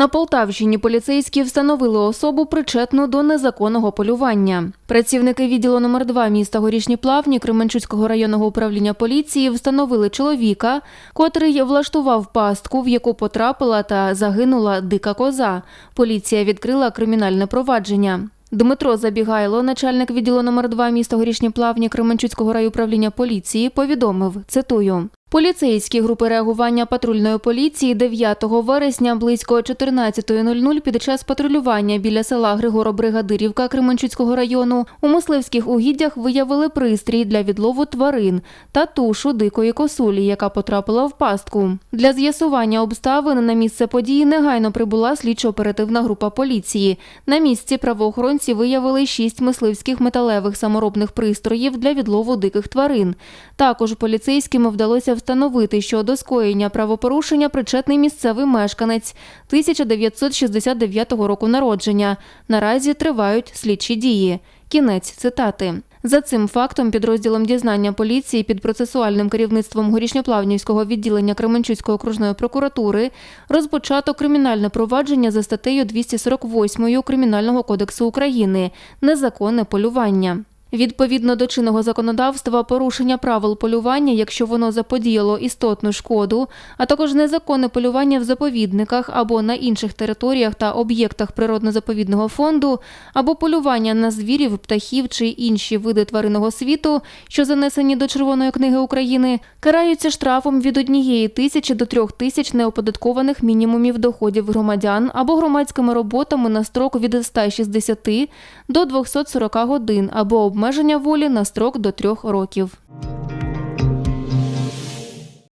На Полтавщині поліцейські встановили особу причетну до незаконного полювання. Працівники відділу номер 2 міста Горішні Плавні Кременчуцького районного управління поліції встановили чоловіка, котрий влаштував пастку, в яку потрапила та загинула дика коза. Поліція відкрила кримінальне провадження. Дмитро Забігайло, начальник відділу номер 2 міста Горішні Плавні Кременчуцького райуправління поліції, повідомив, цитую. Поліцейські групи реагування патрульної поліції 9 вересня близько 14.00 під час патрулювання біля села Григоро-Бригадирівка Кременчуцького району у мисливських угіддях виявили пристрій для відлову тварин та тушу дикої косулі, яка потрапила в пастку. Для з'ясування обставин на місце події негайно прибула слідчо-оперативна група поліції. На місці правоохоронці виявили шість мисливських металевих саморобних пристроїв для відлову диких тварин. Також поліцейським вдалося встановити, що до скоєння правопорушення причетний місцевий мешканець 1969 року народження. Наразі тривають слідчі дії. Кінець цитати. За цим фактом підрозділом дізнання поліції під процесуальним керівництвом горішньоплавнівського відділення Кременчуцької окружної прокуратури розпочато кримінальне провадження за статтею 248 Кримінального кодексу України незаконне полювання. Відповідно до чинного законодавства, порушення правил полювання, якщо воно заподіяло істотну шкоду, а також незаконне полювання в заповідниках або на інших територіях та об'єктах природно-заповідного фонду, або полювання на звірів, птахів чи інші види тваринного світу, що занесені до Червоної книги України, караються штрафом від однієї тисячі до трьох тисяч неоподаткованих мінімумів доходів громадян або громадськими роботами на строк від 160 до 240 годин або обмеження волі на строк до трьох років.